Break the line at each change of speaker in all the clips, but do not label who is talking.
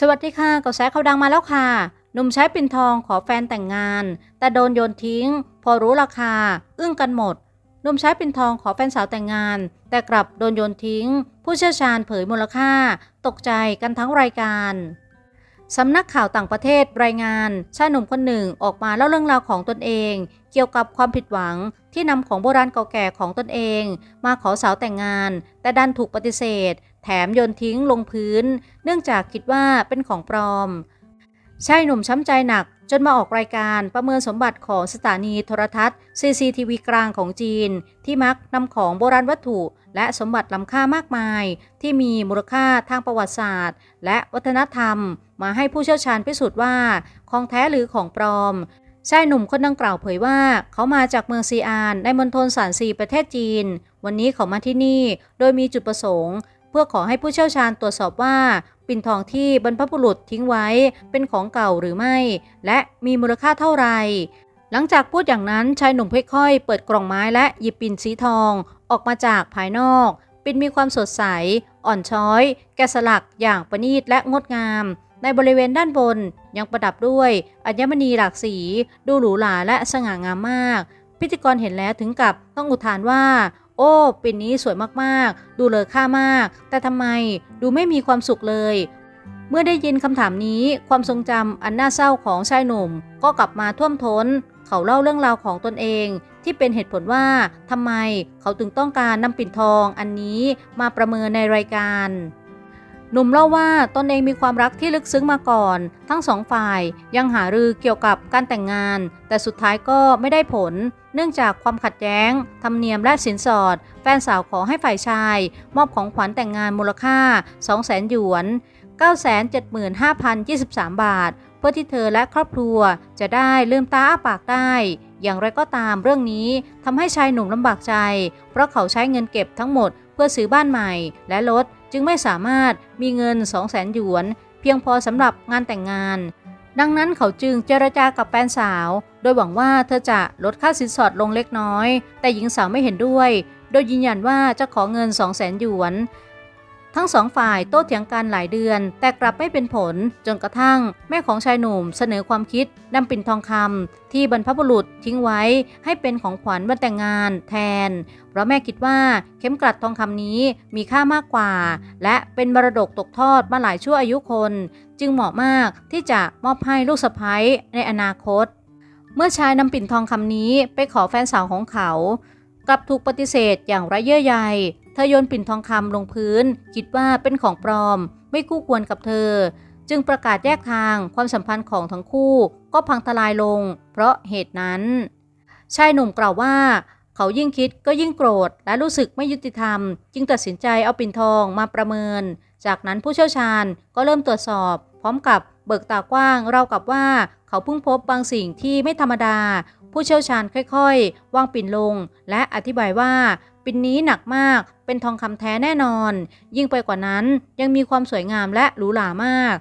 สวัสดีค่ะกระแสข่าวดังมาแล้วค่ะหนุ่มใช้ปิ่นทองขอแฟนแต่งงาน แต่โดนโยนทิ้ง พอรู้ราคา อึ้งกันหมดหนุ่มใช้ปิ่นทองขอแฟนสาวแต่งงาน แต่กลับโดนโยนทิ้ง ผู้เชี่ยวชาญเผยมูลค่า ตกใจกันทั้งรายการสำนักข่าวต่างประเทศรายงานชายหนุ่มคนหนึ่งออกมาเล่าเรื่องราวของตนเอง เกี่ยวกับความผิดหวังที่นำของโบราณเก่าแก่ของตนเอง มาขอสาวแต่งงาน แต่ดันถูกปฏิเสธ แถมโยนทิ้งลงพื้น เนื่องจากคิดว่าเป็นของปลอมชายหนุ่มช้ำใจหนักจนมาออกรายการประเมินสมบัติของสถานีโทรทัศน์ CCTV กลางของจีน ที่มักนำของโบราณวัตถุ และสมบัติล้ำค่ามากมาย ที่มีมูลค่าทางประวัติศาสตร์ และวัฒนธรรม มาให้ผู้เชี่ยวชาญพิสูจน์ว่า ของแท้หรือของปลอมชายหนุ่มคนดังกล่าวเผยว่า เขามาจากเมืองซีอานในมณฑลสานซีประเทศจีน วันนี้เขามาที่นี่ โดยมีจุดประสงค์ พื่อขอให้ผู้เชี่ยวชาญตรวจสอบว่า ปิ่นทองที่บรรพบุรุษทิ้งไว้เป็นของเก่าหรือไม่ และมีมูลค่าเท่าไหร่หลังจากพูดอย่างนั้นชายหนุ่มค่อยๆ เปิดกล่องไม้และหยิบปิ่นสีทอง ออกมาจากภายนอก ปิ่นมีความสดใส อ่อนช้อย แกะสลักอย่างประณีตและงดงาม ในบริเวณด้านบนยังประดับด้วย อัญมณีหลากสี ดูหรูหราและสง่างามมาก พิธีกรเห็นแล้วถึงกับต้องอุทานว่า โอ้ปิ่นนี้สวยมากๆ ดูเลอค่ามาก แต่ทำไมดูไม่มีความสุขเลย เมื่อได้ยินคำถามนี้ความทรงจำอันน่าเศร้าของชายหนุ่ม ก็กลับมาท่วมท้น เขาเล่าเรื่องราวของตนเอง ที่เป็นเหตุผลว่าทำไมเขาถึงต้องการนำปิ่นทองอันนี้มาประเมินในรายการหนุ่มเล่าว่าตนเองมีความรักที่ลึกซึ้งมาก่อน ทั้งสองฝ่ายยังหารือเกี่ยวกับการแต่งงาน แต่สุดท้ายก็ไม่ได้ผล เนื่องจากความขัดแย้ง ธรรมเนียมและสินสอด แฟนสาวขอให้ฝ่ายชาย มอบของขวัญแต่งงานมูลค่า 200,000 หยวน 975,023 บาท เพื่อที่เธอและครอบครัวจะได้ลืมตาอ้าปากได้ อย่างไรก็ตามเรื่องนี้ทำให้ชายหนุ่มลำบากใจ เพราะเขาใช้เงินเก็บทั้งหมดเพื่อซื้อบ้านใหม่และรถจึงไม่สามารถมีเงิน 200,000 หยวน เพียงพอสำหรับงานแต่งงาน ดังนั้นเขาจึงเจรจากับแฟนสาว โดยหวังว่าเธอจะลดค่าสินสอดลงเล็กน้อย แต่หญิงสาวไม่เห็นด้วย โดยยืนยันว่าจะขอเงิน 200,000หยวน ทั้งสองฝ่ายโต้เถียงกันหลายเดือน แต่กลับไม่เป็นผล จนกระทั่ง แม่ของชายหนุ่มเสนอความคิดนำปิ่นทองคำที่บรรพบุรุษทิ้งไว้ให้เป็นของขวัญวันแต่งงานแทน เพราะแม่คิดว่าเข็มกลัดทองคำนี้มีค่ามากกว่า และเป็นมรดกตกทอดมาหลายชั่วอายุคน จึงเหมาะมากที่จะมอบให้ลูกสะใภ้ในอนาคต เมื่อชายนำปิ่นทองคำนี้ไปขอแฟนสาวของเขากลับถูกปฏิเสธอย่างไร้เยื่อใย เธอโยนปิ่นทองคำลงพื้น คิดว่าเป็นของปลอม ไม่คู่ควรกับเธอ จึงประกาศแยกทางความสัมพันธ์ของทั้งคู่ก็พังทลายลง เพราะเหตุนั้น ชายหนุ่มกล่าวว่า เขายิ่งคิดก็ยิ่งโกรธ และรู้สึกไม่ยุติธรรม จึงตัดสินใจเอาปิ่นทองมาประเมิน จากนั้นผู้เชี่ยวชาญก็เริ่มตรวจสอบ พร้อมกับเบิกตากว้างเราวกับว่าเขาเพิ่งพบบางสิ่งที่ไม่ธรรมดา ผู้เชี่ยวชาญค่อย ๆ วางปิ่นลง และอธิบายว่า ปิ่นนี้หนักมาก เป็นทองคำแท้แน่นอน ยิ่งไปกว่านั้นยังมีความสวยงามและหรูหรามาก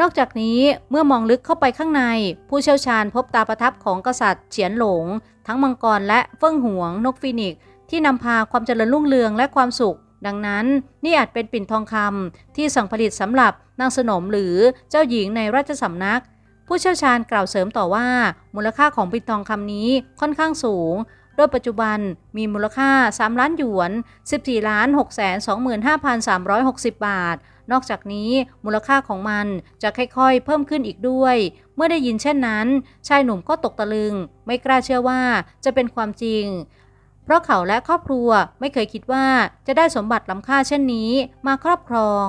นอกจากนี้เมื่อมองลึกเข้าไปข้างใน ผู้เชี่ยวชาญพบตาประทับของกษัตริย์เฉียนหลง ทั้งมังกรและเฟิ่งหวง นกฟีนิกซ์ที่นำพาความเจริญรุ่งเรืองและความสุข ดังนั้นนี่อาจเป็นปิ่นทองคำที่สั่งผลิตสำหรับนางสนมหรือเจ้าหญิงในราชสำนัก ผู้เชี่ยวชาญกล่าวเสริมต่อว่า มูลค่าของปิ่นทองคำนี้ค่อนข้างสูง โดยปัจจุบันมีมูลค่า 3 ล้านหยวน 14 ล้าน 6 2 5 3 6 0 บาท นอกจากนี้มูลค่าของมันจะค่อยๆ เพิ่มขึ้นอีกด้วย เมื่อได้ยินเช่นนั้น ชายหนุ่มก็ตกตะลึง ไม่กล้าเชื่อว่าจะเป็นความจริง เพราะเขาและครอบครัวไม่เคยคิดว่าจะได้สมบัติล้ำค่าเช่นนี้มาครอบครอง